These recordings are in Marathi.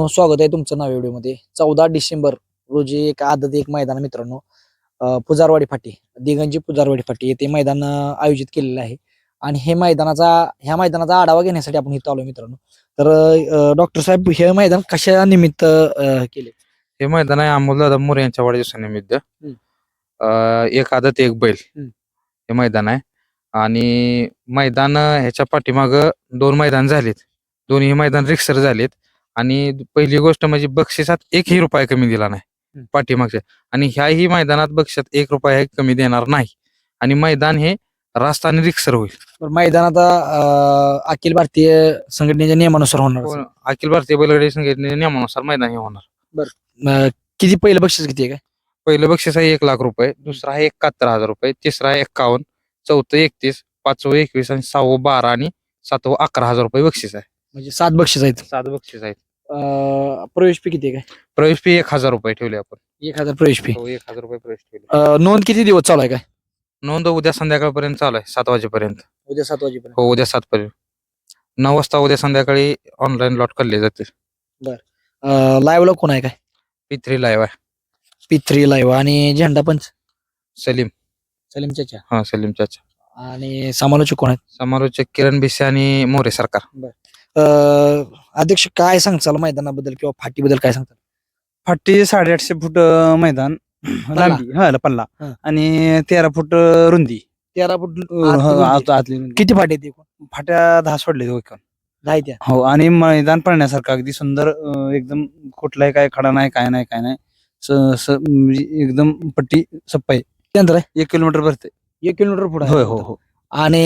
स्वागत आहे तुमचं नाव व्हिडिओमध्ये. चौदा डिसेंबर रोजी एक आदत एक मैदान मित्रांनो. पुजारवाडी फाटी दिगंजी पुजारवाडी फाटी येथे मैदान आयोजित केलेलं आहे. आणि हे मैदानाचा ह्या मैदानाचा आढावा घेण्यासाठी आपण इथं आलोय मित्रांनो. तर डॉक्टर साहेब हे मैदान कशा निमित्त केले हे मैदान आहे अमोलदादा मोरे यांच्या वाढदिवसानिमित्त. एक आदत एक बैल. हे मैदान आहे. आणि मैदान ह्याच्या पाठीमाग दोन मैदान झालेत. दोन्ही मैदान रिक्सर झालेत. आणि पहिली गोष्ट म्हणजे बक्षिसात एकही रुपया कमी दिला नाही. पाठीमागच्या. आणि ह्याही मैदानात बक्षिसात एक रुपया कमी देणार नाही. आणि मैदान हे रास्त आणि रिक्सर होईल. आता अखिल भारतीय संघटनेच्या नियमानुसार होणार असेल. अखिल भारतीय बैलगाडी संघटनेच्या नियमानुसार मैदान हे होणार. अं, किती पहिलं बक्षीस किती आहे काय? पहिलं बक्षीस आहे एक लाख रुपये दुसरं आहे एकाहत्तर हजार रुपये तिसरं आहे एक्कावन्न चौथं एकतीस पाचवं एकवीस आणि सहावं बारा आणि सातवं अकरा हजार रुपये बक्षीस आहे. म्हणजे सात बक्षीस आहेत. सात बक्षीस आहेत. अं, प्रवेश फी किती आहे काय? प्रवेश फी एक हजार रुपये ठेवले आपण. एक हजार प्रवेश फी हो एक हजार रुपये प्रवेश ठेवले. अं, नोंद किती दिवस चालू आहे काय? नोंद उद्या संध्याकाळपर्यंत चालू आहे सात वाजेपर्यंत. उद्या सात वाजेपर्यंत. हो उद्या सात पर्यंत. नऊ वाजता उद्या संध्याकाळी ऑनलाईन लॉट करले जाते लाईव्हला कोण आहे काय? पी थ्री लाईव्ह आहे. पी थ्री लाईव्ह आणि झेंडा पंच सलीम. सलीम चाचा. हा सलीम चाचा. आणि समालोचक कोण आहेत? समालोचक किरण भिसे आणि मोरे सरकार. अध्यक्ष काय सांगचाल मैदानाबद्दल किंवा फाटीबद्दल काय सांगताल फाटी साडेआठशे फूट अं, मैदान. लांबी. हा पल्ला. हा. आणि तेरा फूट अं, रुंदी. तेरा फूट अं, आत हा, रुंदी. आत- आतली रुंदी. किती फाटी आहेत एकूण? फाट्या दहा सोडले त्या हो आणि मैदान पळण्यासारखं अगदी सुंदर अं, एकदम कुठलाही काय खडा नाही काय नाही काय नाही. स- स- म्हणजे एकदम पट्टी सप्पाई एक किलोमीटर भरते. एक किलोमीटर पुढे होय हो हो. आणि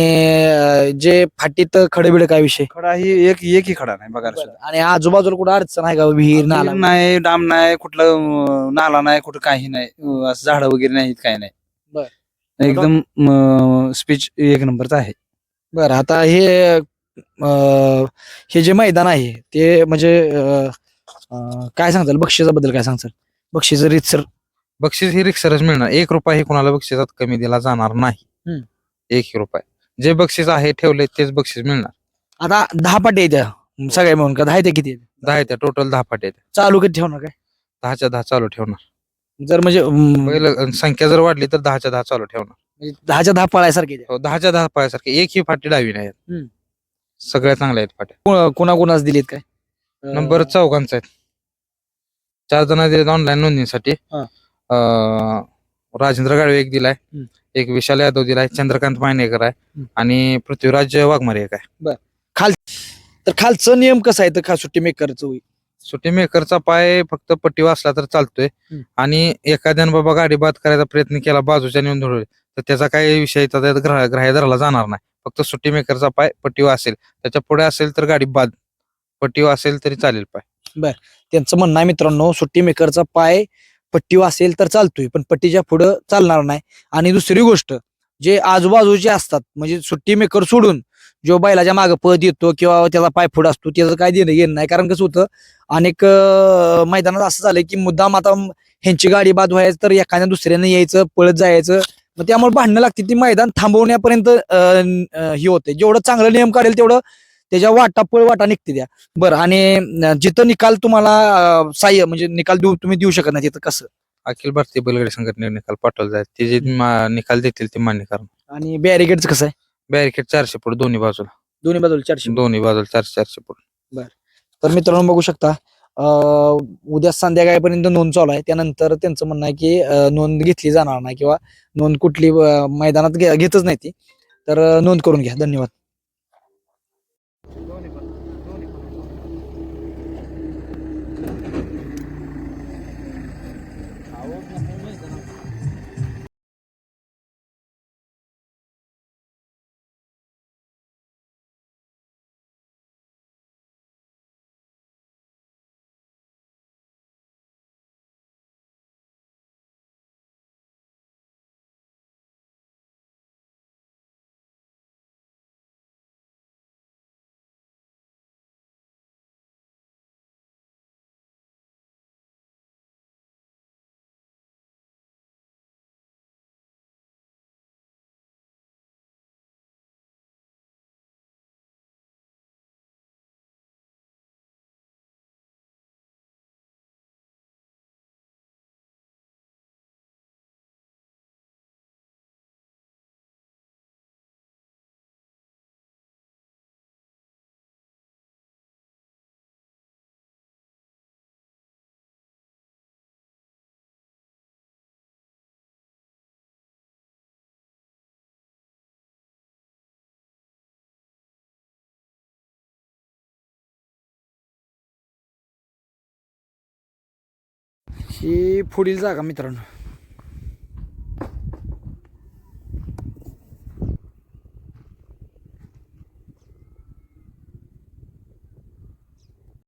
अं, जे फाटीत खडेबिडे काय विषय? खडा ही एक एकही खडा नाही बघायला सुद्धा आणि आजूबाजूला कुठं अडचण आहे का? विहीर नाला? विहीर नाही डाम नाही कुठलं अं, नाला नाही कुठं काही नाही. अं, असं झाडं वगैरे नाहीत काय नाही. एकदम स्पीच एक नंबरचा आहे. बरं आता हे अं, हे जे मैदान आहे ते म्हणजे अं, अं, काय सांगताल? बक्षिसाबद्दल काय सांगताल? बक्षीस रीतसर बक्षीस ही रिक्सरच मिळणार. एक रुपया ही कोणाला बक्षिसात कमी दिला जाणार नाही. हम्म. एक रुपया. जे बक्षीस आहे ठेवले तेच बक्षीस मिळणार. आता दहा पाटी आहेत त्या. सगळ्या मिळून का? दहा त्या किती आहेत? दहा त्या. टोटल दहा पाट्या आहेत. चालू कधी ठेवणार काय? दहाच्या दहा चालू ठेवणार. जर म्हणजे अं, संख्या जर वाढली तर दहाच्या दहा चालू ठेवणार. म्हणजे दहाच्या दहा पळायसारखे. हो, दहाच्या दहा पायासारखे एक ही फाटी डावी नाही आहेत. सगळ्या चांगल्या आहेत फाट्या. कोण- कोणाकोणाच दिलीत काय? अं, नंबर चौघांचा आहेत. चार जण दिलेत ऑनलाईन नोंदणीसाठी हा. अं, राजेंद्र गाडवे एक दिलाय. हम्म. एक विशाल यादव दिलाय चंद्रकांत मायनेकर आहे. आणि पृथ्वीराज वाघमारे एक आहे. तर खालचं नियम कसं आहे तर खा सुट्टी मेकरचं होईल? सुट्टी मेकरचा पाय फक्त पट्टी वाचला तर चालतोय. हम्म. आणि एखाद्यानं बाबा गाडी बाद करायचा प्रयत्न केला बाजूच्या नेऊन धरले तर त्याचा काही विषय ग्रह ग्राह्य धरला जाणार नाही. फक्त सुट्टी मेकरचा पाय पट्टीवर असेल त्याच्या पुढे असेल तर गाडी बाद. पट्टीवर असेल तरी चालेल पाय. त्यांचं म्हणणं आहे मित्रांनो सुट्टी मेकरचा पाय पट्टीव असेल तर चालतोय पण पट्टीच्या पुढं चालणार नाही. आणि दुसरी गोष्ट जे आजूबाजूचे असतात म्हणजे सुट्टी मेकर सोडून जो बैलाच्या मागे पद येतो किंवा त्याचा पाय पुढं असतो त्याचं काय देणं घेणं नाही. कारण कसं होतं अनेक मैदानात असं झालंय की मुद्दाम आता ह्यांची गाडी बाद व्हायचं तर एखाद्या दुसऱ्यानं यायचं पळत जायचं. मग त्यामुळे भांडणं लागते ती मैदान थांबवण्यापर्यंत हे होते जेवढं चांगलं नियम काढेल तेवढं त्याच्या वाटा पळ वाटा निघते त्या. बरं आणि जिथं निकाल तुम्हाला साह्य म्हणजे निकाल देऊ तुम्ही देऊ शकत नाही तिथं कसं? अखिल भारतीय बैलगाडी संघटनेने निकाल पाठवला जाईल ते जे मा- निकाल देतील ते मान्य करणार आणि बॅरिकेडचं कसं आहे? बॅरिकेड चारशे फूट दोन्ही बाजूला. दोन्ही बाजूला चारशे दोन्ही बाजूला चारशे चारशे फूट. तर मित्रांनो बघू शकता अं, उद्या संध्याकाळपर्यंत नोंद चालू आहे. त्यानंतर त्यांचं म्हणणं आहे की अं, नोंद घेतली जाणार नाही किंवा नोंद कुठली अं, मैदानात घे- घेतच नाही ती. तर अं, नोंद करून घ्या. धन्यवाद. Falou, ही पुढील जागा मित्रांनो.